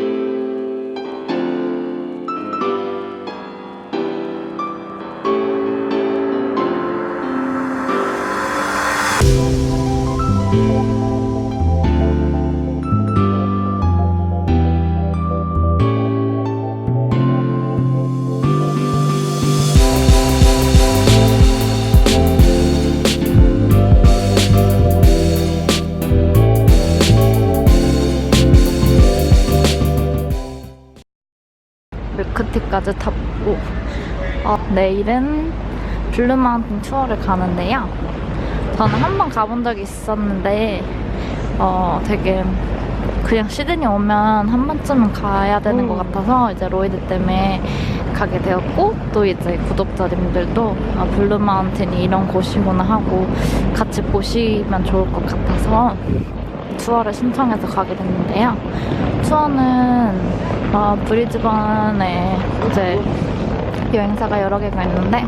밀 크티까지 탔고 어, 내일은 블루마운틴 투어를 가는데요. 저는 한 번 가본 적이 있었는데 어, 되게 그냥 시드니 오면 한 번쯤은 가야 되는 것 같아서 이제 로이드 때문에 가게 되었고 또 이제 구독자님들도 아, 블루마운틴이 이런 곳이구나 하고 같이 보시면 좋을 것 같아서 투어를 신청해서 가게 됐는데요. 투어는 어, 브리즈번에 이제 여행사가 여러 개가 있는데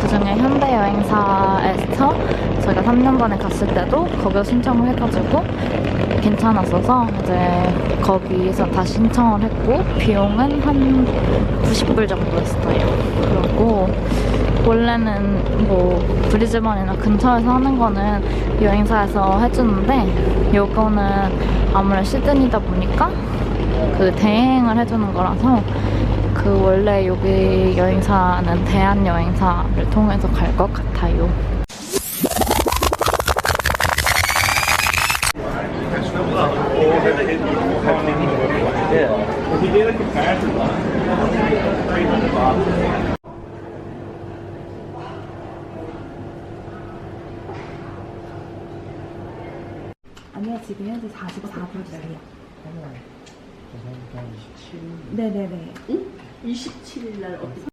그중에 현대 여행사에서 저희가 3년 전에 갔을 때도 거기서 신청을 해가지고 괜찮았어서 이제 거기서 다시 신청을 했고 비용은 한 90불 정도였어요. 그리고 원래는 뭐 브리즈번이나 근처에서 하는 거는 여행사에서 해주는데 요거는 아무래도 시드니다 보니까 그 대행을 해주는 거라서 그 원래 여기 여행사는 대한 여행사를 통해서 갈 것 같아요. 아니요, 지금 현재 44분이에요. 네네네. 27일 날 어디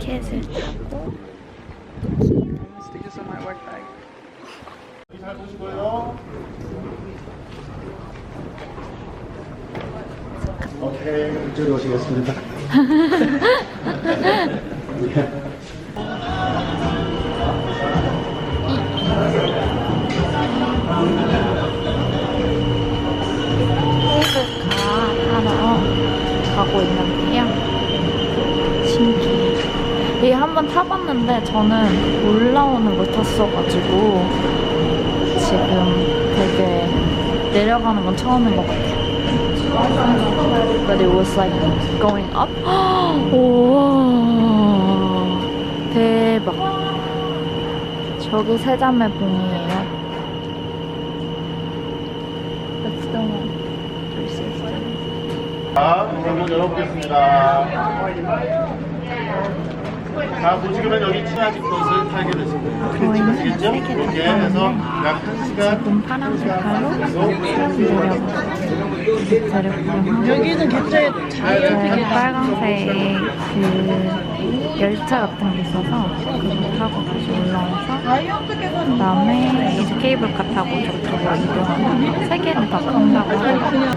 캣을 타고 잘 보시고요. 오케이, 이쪽으로 오시겠습니다. 가고 있는데요. 신기해. 이게 한번 타봤는데 저는 올라오는 걸 탔어가지고 지금 되게 내려가는 건 처음인 것 같아요. But it was like going up. 우와 대박. 저기 세자매 봉이에요. That's the one. 자, 문을 열어보겠습니다. 자, 보시면 여기 친아집 것을 타게 됐습니다. 아시겠죠? 이렇게 해서 약 1시간 지금 파란색 발로 내려가고 내려가고 여기는 굉장히 저희는 빨간색 그 열차 같은 게 있어서 그거 타고 다시 올라와서 그 다음에 이제 케이블카 타고 저쪽으로 이동하면 세 개를 다 탄다고 하더라고요.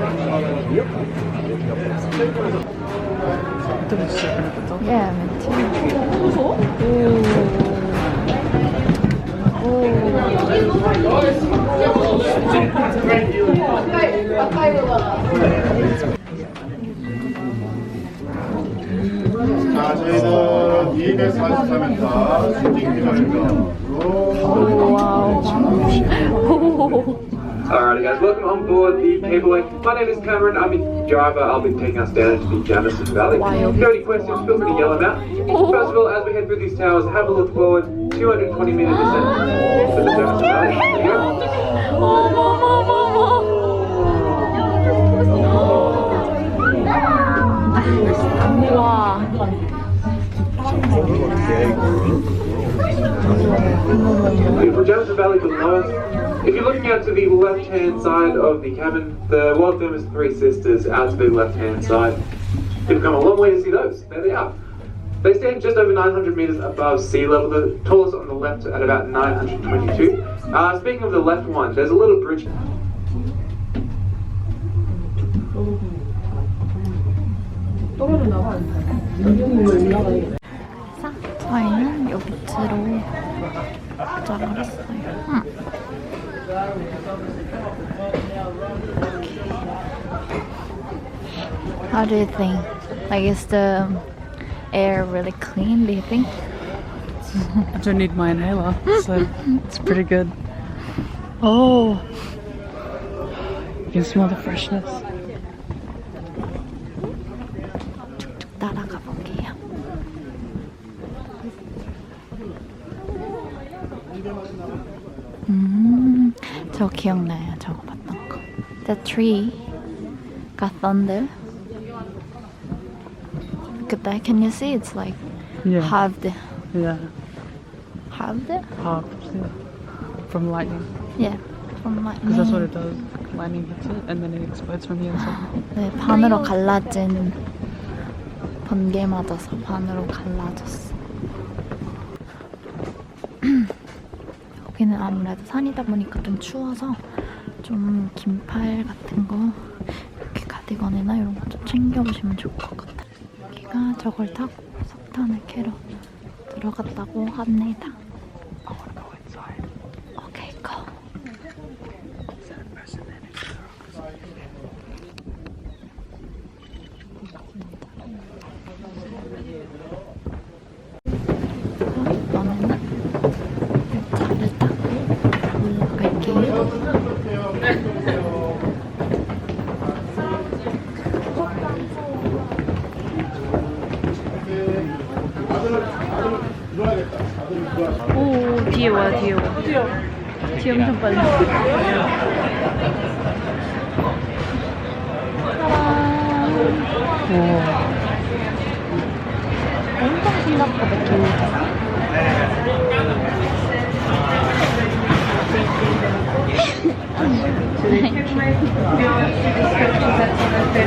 자, 저희는 244m 수직. 와우. Alrighty guys, welcome on board the Cableway. My name is Cameron, I'm the driver. I'll be taking us down into the Jamison Valley. If you have any questions, feel free to yell them out. First of all, as we head through these towers, have a look forward. 220 meter descent to the Jamison Valley. out to the left-hand side of the cabin, the world famous Three Sisters out to the left-hand side. You've come a long way to see those. There they are. They stand just over 900 meters above sea level. The tallest on the left at about 922. Uh, speaking of the left one, there's a little bridge. 자, 저희는 요 밑으로 도착을 했어요. 응. how do you think? Like, is the air really clean, do you think? I don't need my inhaler, so it's pretty good. Oh! You can smell the freshness. Mm -hmm. 저 기억나요. 저거 봤던 거. The tree got thunder. Look at that. Can you see? It's like Yeah. halved. Yeah. Halved? Halved. Yeah. From lightning. Yeah. From my Because that's what it does. Lightning hits it and then it explodes from the inside. 네, 반으로 갈라진 번개 맞아서 반으로 갈라졌어. 여기는 아무래도 산이다 보니까 좀 추워서 좀 긴팔 같은 거 이렇게 가디건이나 이런 거 좀 챙겨보시면 좋을 것 같아요. 여기가 저걸 타고 석탄을 캐러 들어갔다고 합니다. 오케이, 고. 이번에는 차를 타고 올라갈게요. 오, 뒤에 와, 뒤에 와. 뒤에 엄청 빨리. 엄청 생각보다 길다. 짜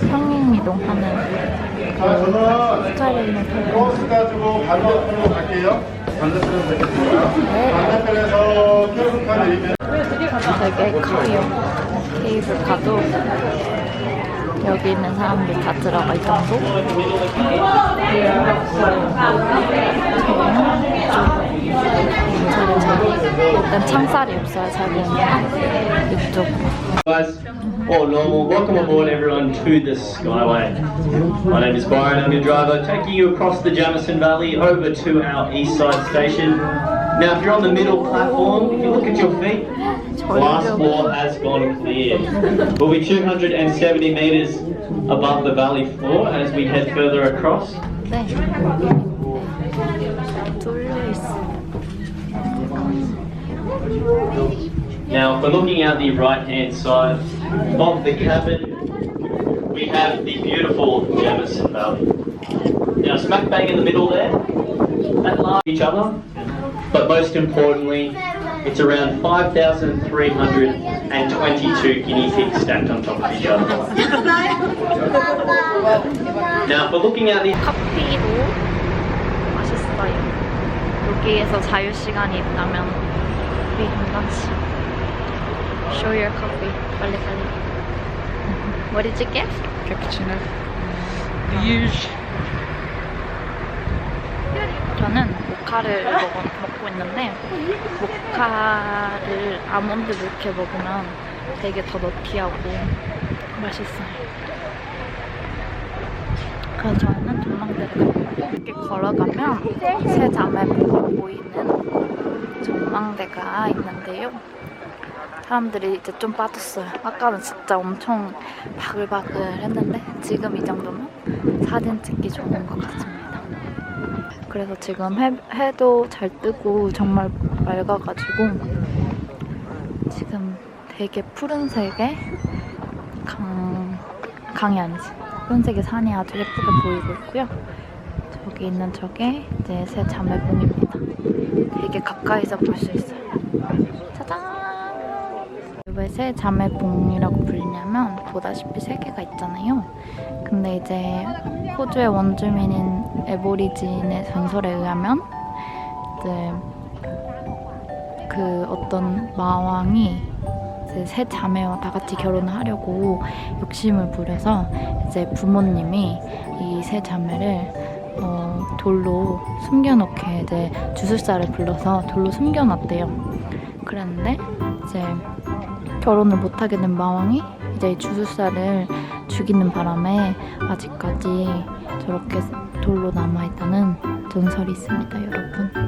평행 이동하는 그 스카이레인을 타고 버스 가지고 반대편으로 갈게요. 반대편으로 갈게요. 반대편에서 케이블카 내리면 되게 커요. 케이블카도 여기 있는 사람들 다 들어갈 정도. 일단 창살이 없어요. 잘 보면 이쪽. All normal. Welcome aboard everyone to the Skyway. My name is Byron, I'm your driver, taking you across the Jamison Valley over to our east side station. Now, if you're on the middle platform, if you look at your feet, last floor has gone clear. We'll be 270 metres above the valley floor as we head further across. 네. 뚫려 있어. Now, if we're looking at the right hand side of the cabin, we have the beautiful Jamison Valley. Now, smack bang in the middle there, at last each other, but most importantly, it's around 5,322 guinea pigs stacked on top of each other. Now, if we're looking at the 커피도 맛있어요. 여기에서 자유 시간이 있다면 커피 한 잔씩. Show your coffee. 빨리 빨리. What did you get? Cappuccino. Huge. 저는 모카를 먹어, 먹고 있는데 모카를 아몬드 밀크에 먹으면 되게 더 너티하고 맛있어요. 그래서 저희는 전망대를 가고 이렇게 걸어가면 새 자매가 보이는 전망대가 있는데요. 사람들이 이제 좀 빠졌어요. 아까는 진짜 엄청 바글바글 했는데 지금 이 정도면 사진 찍기 좋은 것 같습니다. 그래서 지금 해, 해도 잘 뜨고 정말 맑아가지고 지금 되게 푸른색의 강, 강이 아니지. 푸른색의 산이 아주 예쁘게 보이고 있고요. 저기 있는 저게 이제 새 자매봉입니다. 되게 가까이서 볼 수 있어요. 짜잔 왜 새 자매봉이라고 불리냐면 보다시피 세 개가 있잖아요 근데 이제 호주의 원주민인 에보리진의 전설에 의하면 이제 그 어떤 마왕이 이제 세 자매와 다 같이 결혼을 하려고 욕심을 부려서 이제 부모님이 이 세 자매를 어, 돌로 숨겨놓게 이제 주술사를 불러서 돌로 숨겨놨대요. 그랬는데 이제 결혼을 못하게 된 마왕이 이제 이 주술사를 죽이는 바람에 아직까지 저렇게 돌로 남아있다는 전설이 있습니다, 여러분.